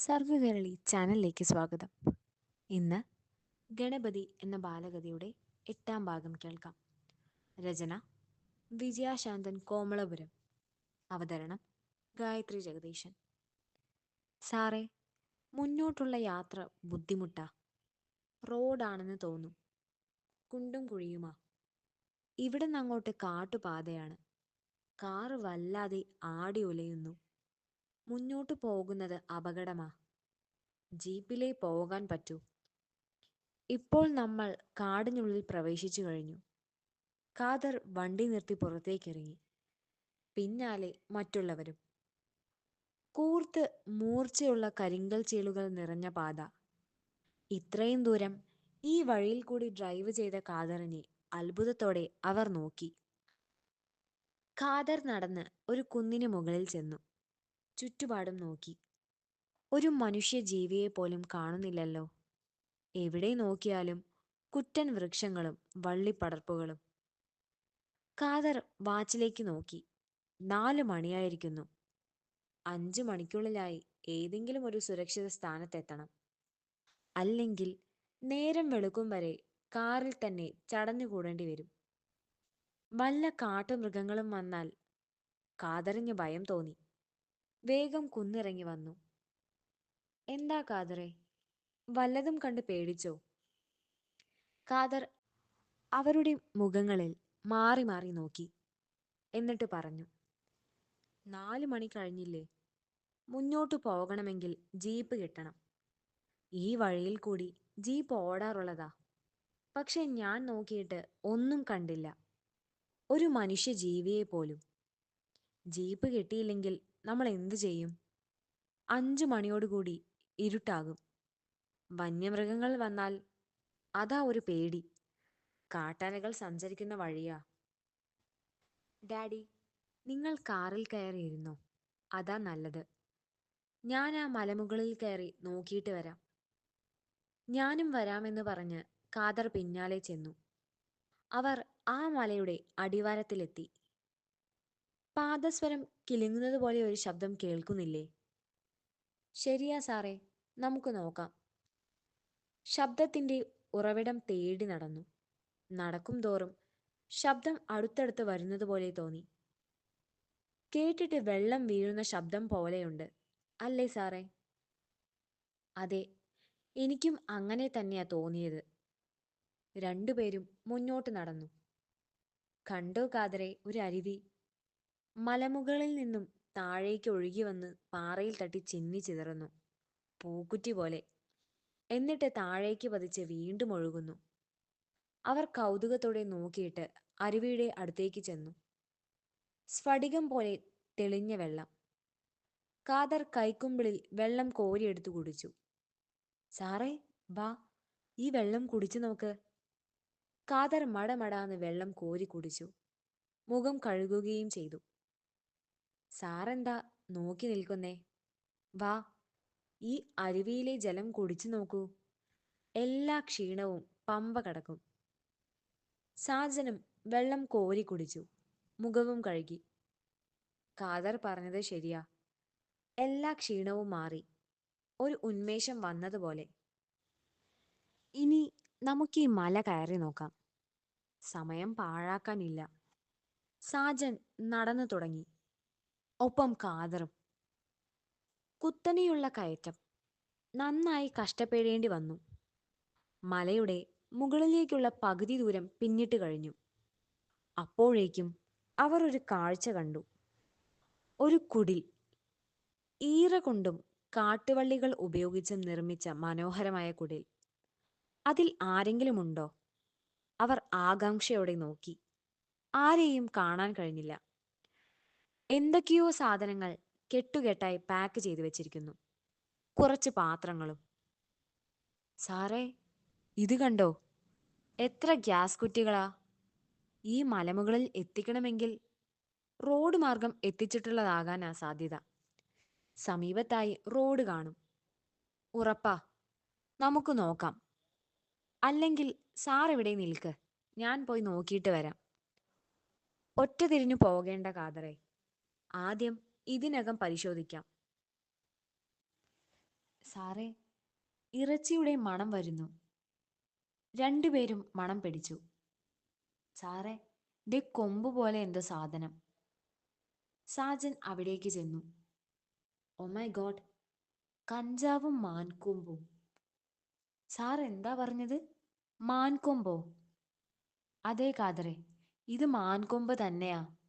സർവകേരളി ചാനലിലേക്ക് സ്വാഗതം. ഇന്ന് ഗണപതി എന്ന ബാലകഥയുടെ എട്ടാം ഭാഗം കേൾക്കാം. രചന വിജയാശാന്തൻ കോമളപുരം. അവതരണം ഗായത്രി ജഗദീശൻ. സാറേ മുന്നോട്ടുള്ള യാത്ര ബുദ്ധിമുട്ടാ. റോഡാണെന്ന് തോന്നും. കുണ്ടും കുഴിയുമാ. ഇവിടെ നിന്നങ്ങോട്ട് കാട്ടുപാതയാണ്. കാറ് വല്ലാതെ ആടി ഉലയുന്നു മുന്നോട്ട് പോകുന്നത് അപകടമാ. ജീപ്പിലേ പോകാൻ പറ്റൂ. ഇപ്പോൾ നമ്മൾ കാടിനുള്ളിൽ പ്രവേശിച്ചു കഴിഞ്ഞു. ഖാദർ വണ്ടി നിർത്തി പുറത്തേക്കിറങ്ങി. പിന്നാലെ മറ്റുള്ളവരും. കൂർത്ത് മൂർച്ചയുള്ള കരിങ്കൽ ചേളുകൾ നിറഞ്ഞ പാത. ഇത്രയും ദൂരം ഈ വഴിയിൽ കൂടി ഡ്രൈവ് ചെയ്ത ഖാദറിനെ അത്ഭുതത്തോടെ അവർ നോക്കി. ഖാദർ നടന്ന് ഒരു കുന്നിന് മുകളിൽ ചെന്നു. ചുറ്റുപാടും നോക്കി. ഒരു മനുഷ്യ ജീവിയെ പോലും കാണുന്നില്ലല്ലോ. എവിടെ നോക്കിയാലും കുറ്റൻ വൃക്ഷങ്ങളും വള്ളിപ്പടർപ്പുകളും. കാതർ വാച്ചിലേക്ക് നോക്കി. നാല് മണിയായിരിക്കുന്നു. അഞ്ചു മണിക്കുള്ളിലായി ഏതെങ്കിലും ഒരു സുരക്ഷിത സ്ഥാനത്തെത്തണം. അല്ലെങ്കിൽ നേരം വെളുക്കും വരെ കാറിൽ തന്നെ ചടഞ്ഞുകൂടേണ്ടി വരും. വല്ല കാട്ടുമൃഗങ്ങളും വന്നാൽ കാതറിഞ്ഞ് ഭയം തോന്നി. വേഗം കുന്നിറങ്ങി വന്നു. എന്താ കാതറെ വല്ലതും കണ്ട് പേടിച്ചോ? കാതർ അവരുടെ മുഖങ്ങളിൽ മാറി മാറി നോക്കി. എന്നിട്ട് പറഞ്ഞു നാല് മണി കഴിഞ്ഞില്ലേ? മുന്നോട്ട് പോകണമെങ്കിൽ ജീപ്പ് കിട്ടണം. ഈ വഴിയിൽ കൂടി ജീപ്പ് ഓടാറുള്ളതാ. പക്ഷെ ഞാൻ നോക്കിയിട്ട് ഒന്നും കണ്ടില്ല. ഒരു മനുഷ്യ ജീവിയെ പോലും ജീപ്പ് കിട്ടിയില്ലെങ്കിൽ നമ്മൾ എന്തു ചെയ്യും? അഞ്ചു മണിയോടുകൂടി ഇരുട്ടാകും. വന്യമൃഗങ്ങൾ വന്നാൽ അതാ ഒരു പേടി. കാട്ടാനകൾ സഞ്ചരിക്കുന്ന വഴിയാ. ഡാഡി നിങ്ങൾ കാറിൽ കയറിയിരുന്നോ? അതാ നല്ലത്. ഞാൻ ആ മലമുകളിൽ കയറി നോക്കിയിട്ട് വരാം. ഞാനും വരാമെന്ന് പറഞ്ഞ് കാദർ പിന്നാലെ ചെന്നു. അവർ ആ മലയുടെ അടിവാരത്തിലെത്തി. പാദസ്വരം കിലുങ്ങുന്നത് പോലെ ഒരു ശബ്ദം കേൾക്കുന്നില്ലേ? ശരിയാ സാറേ നമുക്ക് നോക്കാം. ശബ്ദത്തിന്റെ ഉറവിടം തേടി നടന്നു. നടക്കും തോറും ശബ്ദം അടുത്തടുത്ത് വരുന്നത് പോലെ തോന്നി. കേട്ടിട്ട് വെള്ളം വീഴുന്ന ശബ്ദം പോലെയുണ്ട്. അല്ലേ സാറേ? അതെ എനിക്കും അങ്ങനെ തന്നെയാ തോന്നിയത്. രണ്ടുപേരും മുന്നോട്ട് നടന്നു. കണ്ടോ കാതറെ ഒരു അരുവി. മലമുകളിൽ നിന്നും താഴേക്ക് ഒഴുകി വന്ന് പാറയിൽ തട്ടി ചിന്നി ചിതറുന്നു. പൂക്കുറ്റി പോലെ. എന്നിട്ട് താഴേക്ക് പതിച്ച് വീണ്ടും ഒഴുകുന്നു. അവർ കൗതുകത്തോടെ നോക്കിയിട്ട് അരുവിയുടെ അടുത്തേക്ക് ചെന്നു. സ്ഫടികം പോലെ തെളിഞ്ഞ വെള്ളം. കാദർ കൈക്കുമ്പിളിൽ വെള്ളം കോരിയെടുത്തു കുടിച്ചു. സാറേ ബാ ഈ വെള്ളം കുടിച്ചു നോക്ക്. കാദർ മടമടാന്ന് വെള്ളം കോരി കുടിച്ചു. മുഖം കഴുകുകയും ചെയ്തു. സാറെന്താ നോക്കി നിൽക്കുന്നേ? വാ ഈ അരുവിയിലെ ജലം കുടിച്ചു നോക്കൂ. എല്ലാ ക്ഷീണവും പമ്പ കടക്കും. സാജനം വെള്ളം കോരി കുടിച്ചു. മുഖവും കഴുകി. കാതർ പറഞ്ഞത് ശരിയാ. എല്ലാ ക്ഷീണവും മാറി. ഒരു ഉന്മേഷം വന്നതുപോലെ. ഇനി നമുക്ക് ഈ മല കയറി നോക്കാം. സമയം പാഴാക്കാനില്ല. സാജൻ നടന്നു തുടങ്ങി. ഒപ്പം കാതറും. കുത്തനെയുള്ള കയറ്റം. നന്നായി കഷ്ടപ്പെടേണ്ടി വന്നു. മലയുടെ മുകളിലേക്കുള്ള പകുതി ദൂരം പിന്നിട്ട് കഴിഞ്ഞു. അപ്പോഴേക്കും അവർ ഒരു കാഴ്ച കണ്ടു. ഒരു കുടിൽ. ഈറ കൊണ്ടും കാട്ടുവള്ളികൾ ഉപയോഗിച്ച് നിർമ്മിച്ച മനോഹരമായ കുടിൽ. അതിൽ ആരെങ്കിലും ഉണ്ടോ? അവർ ആകാംക്ഷയോടെ നോക്കി. ആരെയും കാണാൻ കഴിഞ്ഞില്ല. എന്തൊക്കെയോ സാധനങ്ങൾ കെട്ടുകെട്ടായി പാക്ക് ചെയ്തു വെച്ചിരിക്കുന്നു. കുറച്ച് പാത്രങ്ങളും. സാറേ ഇത് കണ്ടോ? എത്ര ഗ്യാസ് കുറ്റികളാ. ഈ മലമുകളിൽ എത്തിക്കണമെങ്കിൽ റോഡ് മാർഗം എത്തിച്ചിട്ടുള്ളതാകാനാ സാധ്യത. സമീപത്തായി റോഡ് കാണും. ഉറപ്പാ നമുക്ക് നോക്കാം. അല്ലെങ്കിൽ സാർ ഇവിടെ നിൽക്ക്. ഞാൻ പോയി നോക്കിയിട്ട് വരാം. ഒറ്റ തിരിഞ്ഞു പോകേണ്ട കാതറെ. ആദ്യം ഇതിനകം പരിശോധിക്കാം. സാറേ ഇറച്ചിയുടെ മണം വരുന്നു. രണ്ടുപേരും മണം പിടിച്ചു. സാറേ ദേ കൊമ്പ് പോലെ എന്തോ സാധനം. സാജൻ അവിടേക്ക് ചെന്നു. ഓ മൈ ഗോഡ് കഞ്ചാവും മാൻകൊമ്പും. സാർ എന്താ പറഞ്ഞത്? മാൻകൊമ്പോ? അതേ കാതറെ ഇത് മാൻകൊമ്പ് തന്നെയാ.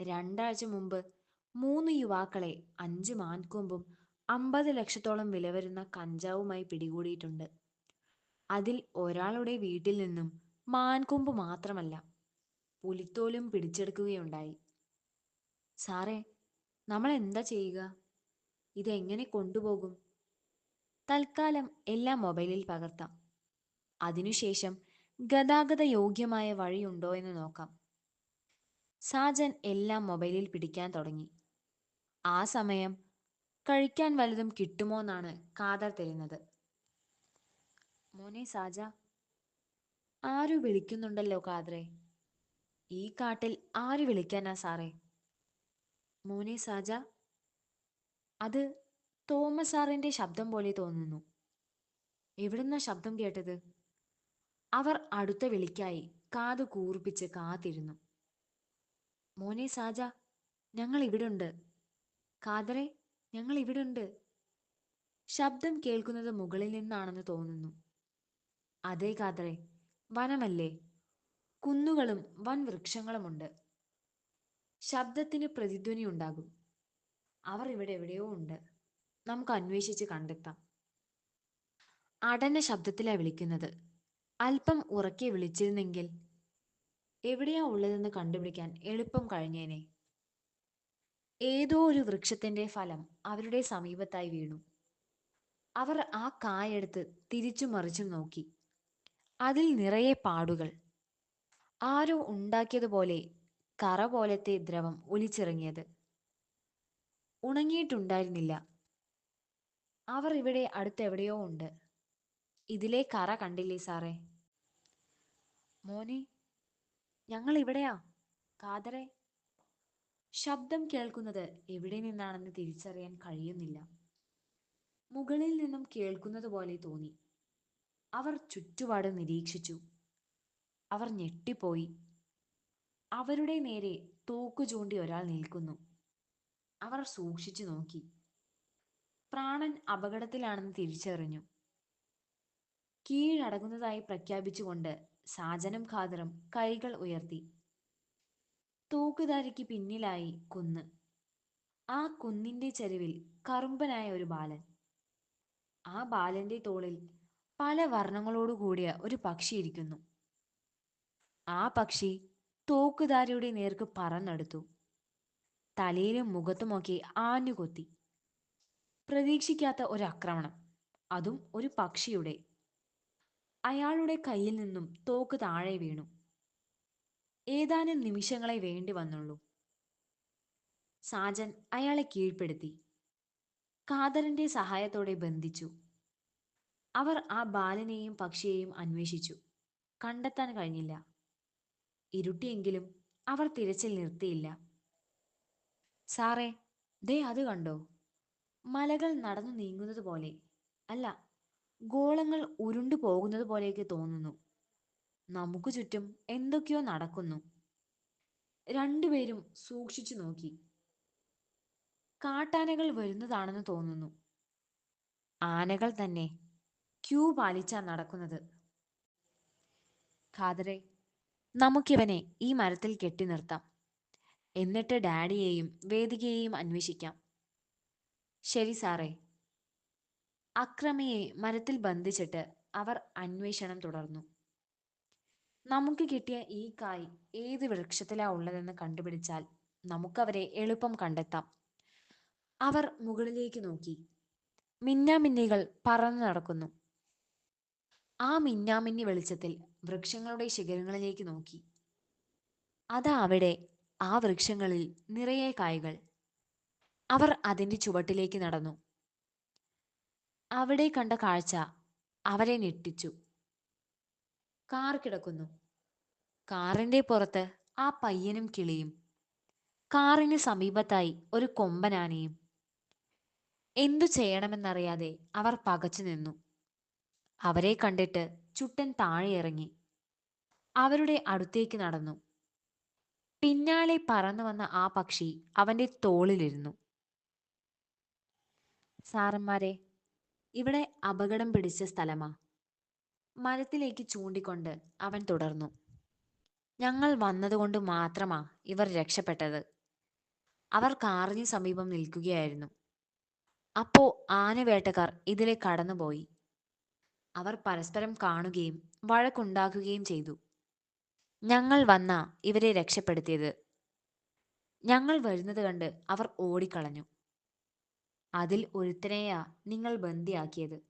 രണ്ടാഴ്ച മുമ്പ് മൂന്ന് യുവാക്കളെ അഞ്ച് മാൻകൊമ്പും അമ്പത് ലക്ഷത്തോളം വില വരുന്ന കഞ്ചാവുമായി പിടികൂടിയിട്ടുണ്ട്. അതിൽ ഒരാളുടെ വീട്ടിൽ നിന്നും മാൻകൊമ്പ് മാത്രമല്ല പുലിത്തോലും പിടിച്ചെടുക്കുകയുണ്ടായി. സാറേ നമ്മൾ എന്താ ചെയ്യുക? ഇതെങ്ങനെ കൊണ്ടുപോകും? തൽക്കാലം എല്ലാം മൊബൈലിൽ പകർത്താം. അതിനുശേഷം ഗതാഗത യോഗ്യമായ വഴിയുണ്ടോ എന്ന് നോക്കാം. സാജൻ എല്ലാം മൊബൈലിൽ പിടിക്കാൻ തുടങ്ങി. ആ സമയം കഴിക്കാൻ വല്ലതും കിട്ടുമോ എന്നാണ് കാതർ തരുന്നത്. മോനെ സാജ ആരു വിളിക്കുന്നുണ്ടല്ലോ കാതറെ? ഈ കാട്ടിൽ ആര് വിളിക്കാനാ സാറേ? മോനെ സാജ അത് തോമസ് സാറിന്റെ ശബ്ദം പോലെ തോന്നുന്നു. എവിടുന്ന ശബ്ദം കേട്ടത്? അവർ അടുത്ത വിളിക്കായി കാത് കൂർപ്പിച്ച് കാത്തിരുന്നു. മോനെ സാജ ഞങ്ങൾ ഇവിടുണ്ട് കാതറെ ഞങ്ങൾ ഇവിടുണ്ട് ശബ്ദം കേൾക്കുന്നത് മുകളിൽ നിന്നാണെന്ന് തോന്നുന്നു. അതേ കാതറെ വനമല്ലേ? കുന്നുകളും വൻ വൃക്ഷങ്ങളുമുണ്ട് ശബ്ദത്തിന് പ്രതിധ്വനി ഉണ്ടാകും. അവർ ഇവിടെ എവിടെയോ ഉണ്ട്. നമുക്ക് അന്വേഷിച്ച് കണ്ടെത്താം. അടഞ്ഞ ശബ്ദത്തിലാണ് വിളിക്കുന്നത്. അല്പം ഉറക്കെ വിളിച്ചിരുന്നെങ്കിൽ എവിടെയാ ഉള്ളതെന്ന് കണ്ടുപിടിക്കാൻ എളുപ്പം കഴിഞ്ഞേനെ. ഏതോ ഒരു വൃക്ഷത്തിന്റെ ഫലം അവരുടെ സമീപത്തായി വീണു. അവർ ആ കായെടുത്ത് തിരിച്ചു മറിച്ചും നോക്കി. അതിൽ നിറയെ പാടുകൾ. ആരോ ഉണ്ടാക്കിയതുപോലെ കറ പോലത്തെ ദ്രവം ഒലിച്ചിറങ്ങിയത്. ഉണങ്ങിയിട്ടുണ്ടായിരുന്നില്ല. അവർ ഇവിടെ അടുത്തെവിടെയോ ഉണ്ട്. ഇതിലെ കറ കണ്ടില്ലേ സാറേ? മോനെ ഞങ്ങൾ ഇവിടെയാ കാതറെ. ശബ്ദം കേൾക്കുന്നത് എവിടെ നിന്നാണെന്ന് തിരിച്ചറിയാൻ കഴിയുന്നില്ല. മുകളിൽ നിന്നും കേൾക്കുന്നത് പോലെ തോന്നി. അവർ ചുറ്റുപാട് നിരീക്ഷിച്ചു. അവർ ഞെട്ടിപ്പോയി. അവരുടെ നേരെ തോക്കു ചൂണ്ടി ഒരാൾ നിൽക്കുന്നു. അവർ സൂക്ഷിച്ചു നോക്കി. പ്രാണൻ അപകടത്തിലാണെന്ന് തിരിച്ചറിഞ്ഞു. കീഴടങ്ങുന്നതായി പ്രഖ്യാപിച്ചുകൊണ്ട് സാജനം ഖാദറും കൈകൾ ഉയർത്തി. തൂക്കുധാരിക്ക് പിന്നിലായി കുന്ന്. ആ കുന്നിന്റെ ചെരുവിൽ കറുമ്പനായ ഒരു ബാലൻ. ആ ബാലന്റെ തോളിൽ പല വർണങ്ങളോടു കൂടിയ ഒരു പക്ഷി ഇരിക്കുന്നു. ആ പക്ഷി തോക്കുധാരിയുടെ നേർക്ക് പറന്നെടുത്തു. തലയിലും മുഖത്തുമൊക്കെ ആഞ്ഞുകൊത്തി. പ്രതീക്ഷിക്കാത്ത ഒരു ആക്രമണം. അതും ഒരു പക്ഷിയുടെ അയാളുടെ കയ്യിൽ നിന്നും തോക്ക് താഴെ വീണു. ഏതാനും നിമിഷങ്ങളെ വേണ്ടി വന്നുള്ളൂ. സാജൻ അയാളെ കീഴ്പ്പെടുത്തി. കാതറിന്റെ സഹായത്തോടെ ബന്ധിച്ചു. അവർ ആ ബാലനെയും പക്ഷിയെയും അന്വേഷിച്ചു. കണ്ടെത്താൻ കഴിഞ്ഞില്ല. ഇരുട്ടിയെങ്കിലും അവർ തിരച്ചിൽ നിർത്തിയില്ല. സാറേ ദേ അത് കണ്ടോ? മലകൾ നടന്നു നീങ്ങുന്നത് പോലെ. അല്ല ഗോളങ്ങൾ ഉരുണ്ടു പോകുന്നത് പോലെയൊക്കെ തോന്നുന്നു. നമുക്ക് ചുറ്റും എന്തൊക്കെയോ നടക്കുന്നു. രണ്ടുപേരും സൂക്ഷിച്ചു നോക്കി. കാട്ടാനകൾ വരുന്നതാണെന്ന് തോന്നുന്നു. ആനകൾ തന്നെ ക്യൂ പാലിച്ചാ നടക്കുന്നത്. ഖാദറെ നമുക്കിവനെ ഈ മരത്തിൽ കെട്ടി നിർത്താം. എന്നിട്ട് ഡാഡിയെയും വേദികയെയും അന്വേഷിക്കാം. ശരി സാറേ. അക്രമിയെ മരത്തിൽ ബന്ധിച്ചിട്ട് അവർ അന്വേഷണം തുടർന്നു. നമുക്ക് കിട്ടിയ ഈ കായ് ഏത് വൃക്ഷത്തിലാ ഉള്ളതെന്ന് കണ്ടുപിടിച്ചാൽ നമുക്കവരെ എളുപ്പം കണ്ടെത്താം. അവർ മുകളിലേക്ക് നോക്കി. മിന്നാമിന്നികൾ പറന്നു നടക്കുന്നു. ആ മിന്നാമിന്നി വെളിച്ചത്തിൽ വൃക്ഷങ്ങളുടെ ശിഖരങ്ങളിലേക്ക് നോക്കി. അതാ അവിടെ ആ വൃക്ഷങ്ങളിൽ നിറയെ കായകൾ. അവർ അതിന്റെ ചുവട്ടിലേക്ക് നടന്നു. അവിടെ കണ്ട കാഴ്ച അവരെ ഞെട്ടിച്ചു. കാർ കിടക്കുന്നു. കാറിന്റെ പുറത്ത് ആ പയ്യനും കിളിയും. കാറിന് സമീപത്തായി ഒരു കൊമ്പനാനയും എന്തു ചെയ്യണമെന്നറിയാതെ അവർ പകച്ചു നിന്നു. അവരെ കണ്ടിട്ട് ചുട്ടൻ താഴെ ഇറങ്ങി. അവരുടെ അടുത്തേക്ക് നടന്നു. പിന്നാലെ പറന്നു വന്ന ആ പക്ഷി അവന്റെ തോളിലിരുന്നു. സാറന്മാരെ ഇവിടെ അപകടം പിടിച്ച സ്ഥലമാ. മരത്തിലേക്ക് ചൂണ്ടിക്കൊണ്ട് അവൻ തുടർന്നു. ഞങ്ങൾ വന്നതുകൊണ്ട് മാത്രമാ ഇവർ രക്ഷപ്പെട്ടത്. അവർ കാറിന് സമീപം നിൽക്കുകയായിരുന്നു. അപ്പോ ആനവേട്ടക്കാർ ഇതിലെ കടന്നുപോയി. അവർ പരസ്പരം കാണുകയും വഴക്കുണ്ടാക്കുകയും ചെയ്തു. ഞങ്ങൾ വന്ന ഇവരെ രക്ഷപ്പെടുത്തിയത്. ഞങ്ങൾ വരുന്നത് കണ്ട് അവർ ഓടിക്കളഞ്ഞു. അതിൽ ഒരുത്തനെയാ നിങ്ങൾ ബന്ദിയാക്കിയത്.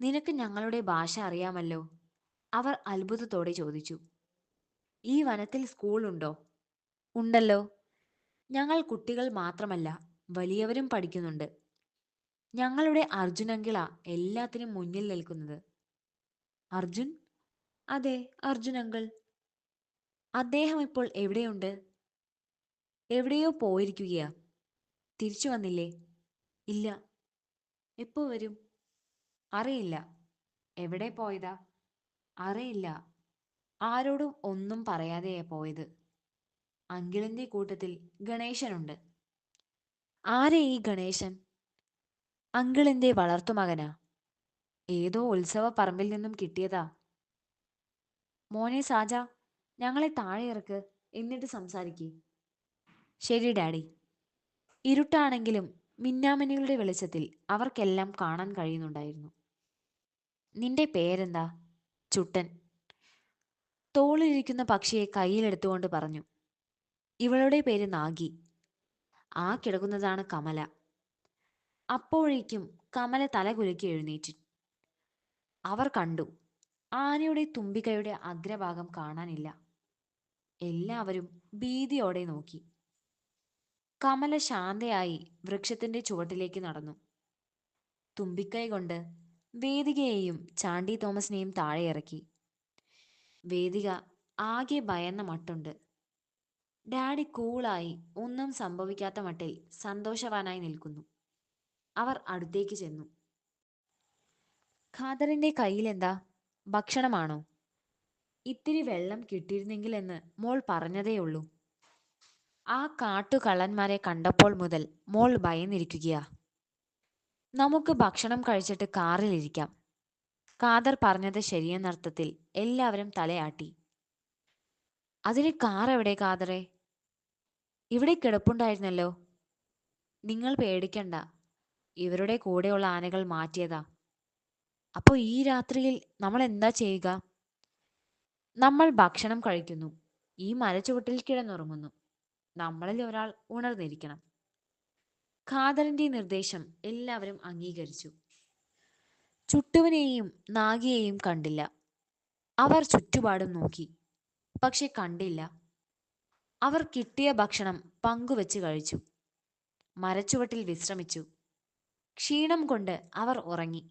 നിനക്ക് ഞങ്ങളുടെ ഭാഷ അറിയാമല്ലോ. അവർ അത്ഭുതത്തോടെ ചോദിച്ചു. ഈ വനത്തിൽ സ്കൂളുണ്ടോ ഉണ്ടല്ലോ. ഞങ്ങൾ കുട്ടികൾ മാത്രമല്ല വലിയവരും പഠിക്കുന്നുണ്ട്. ഞങ്ങളുടെ അർജുനങ്കിള എല്ലാത്തിനും മുന്നിൽ നിൽക്കുന്നത്. അർജുൻ? അതെ അർജുൻ അങ്കിൾ. അദ്ദേഹം ഇപ്പോൾ എവിടെയുണ്ട്? എവിടെയോ പോയിരിക്കുകയാ. തിരിച്ചു വന്നില്ലേ? ഇല്ല. എപ്പോ വരും? അറിയില്ല. എവിടെ പോയതാ? അറിയില്ല. ആരോടും ഒന്നും പറയാതെയാ പോയത്. അങ്കിളിന്റെ കൂട്ടത്തിൽ ഗണേശനുണ്ട്. ആരെ ഈ ഗണേശൻ? അങ്കിളിന്റെ വളർത്തുമകനാ ഏതോ ഉത്സവ പറമ്പിൽ നിന്നും കിട്ടിയതാ. മോനെ സാജ ഞങ്ങളെ താഴെ ഇറക്ക് എന്നിട്ട് സംസാരിക്കേ. ശരി ഡാഡി. ഇരുട്ടാണെങ്കിലും മിന്നാമിനികളുടെ വെളിച്ചത്തിൽ അവർക്കെല്ലാം കാണാൻ കഴിയുന്നുണ്ടായിരുന്നു. നിന്റെ പേരെന്താ? ചുട്ടൻ. തോളിലിരിക്കുന്ന പക്ഷിയെ കയ്യിലെടുത്തുകൊണ്ട് പറഞ്ഞു. ഇവളുടെ പേര് നാഗി. ആ കിടക്കുന്നതാണ് കമല. അപ്പോഴേക്കും കമല തല കുലുക്കി എഴുന്നേറ്റു. അവർ കണ്ടു. ആനയുടെ തുമ്പിക്കൈയുടെ അഗ്രഭാഗം കാണാനില്ല. എല്ലാവരും ഭീതിയോടെ നോക്കി. കമല ശാന്തയായി വൃക്ഷത്തിന്റെ ചുവട്ടിലേക്ക് നടന്നു. തുമ്പിക്കൈ കൊണ്ട് വേദികയെയും ചാണ്ടി തോമസിനെയും താഴെ ഇറക്കി. വേദിക ആകെ ഭയന്ന മട്ടുണ്ട്. ഡാഡി കൂളായി ഒന്നും സംഭവിക്കാത്ത മട്ടിൽ സന്തോഷവാനായി നിൽക്കുന്നു. അവർ അടുത്തേക്ക് ചെന്നു. ഖാദറിന്റെ കയ്യിലെന്താ? ഭക്ഷണമാണോ? ഇത്തിരി വെള്ളം കിട്ടിയിരുന്നെങ്കിൽ എന്ന് മോൾ പറഞ്ഞതേയുള്ളൂ. ആ കാട്ടുകള്ളന്മാരെ കണ്ടപ്പോൾ മുതൽ മോൾ ഭയന്നിരിക്കുകയാ. നമുക്ക് ഭക്ഷണം കഴിച്ചിട്ട് കാറിലിരിക്കാം ഖാദർ പറഞ്ഞത് ശരിയെന്നർത്ഥത്തിൽ എല്ലാവരും തലയാട്ടി. അതിന് കാർ എവിടെ ഖാദറെ? ഇവിടെ കിടപ്പുണ്ടായിരുന്നല്ലോ. നിങ്ങൾ പേടിക്കണ്ട ഇവരുടെ കൂടെയുള്ള ആനകൾ മാറ്റിയതാ. അപ്പോൾ ഈ രാത്രിയിൽ നമ്മൾ എന്താ ചെയ്യുക? നമ്മൾ ഭക്ഷണം കഴിക്കുന്നു ഈ മരച്ചുവട്ടിൽ കിടന്നുറങ്ങുന്നു. നമ്മളിൽ ഒരാൾ ഉണർന്നിരിക്കണം. ഖാദറിന്റെ നിർദ്ദേശം എല്ലാവരും അംഗീകരിച്ചു. ചുട്ടുവിനെയും നാഗിയെയും കണ്ടില്ല. അവർ ചുറ്റുപാടും നോക്കി. പക്ഷെ കണ്ടില്ല. അവർ കിട്ടിയ ഭക്ഷണം പങ്കുവെച്ച് കഴിച്ചു. മരച്ചുവട്ടിൽ വിശ്രമിച്ചു. ക്ഷീണം കൊണ്ട് അവർ ഉറങ്ങി.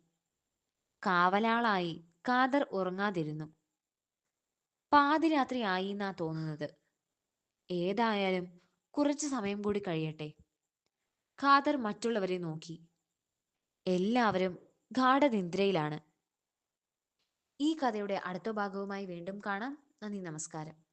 കാവലാളായി ഖാദർ ഉറങ്ങാതിരുന്നു. പാതിരാത്രി എന്നാ തോന്നുന്നത്. ഏതായാലും കുറച്ചു സമയം കൂടി കഴിയട്ടെ. ഖാദർ മറ്റുള്ളവരെ നോക്കി. എല്ലാവരും ഗാഠനിദ്രയിലാണ്. ഈ കഥയുടെ അടുത്ത ഭാഗവുമായി വീണ്ടും കാണാം. നന്ദി നമസ്കാരം.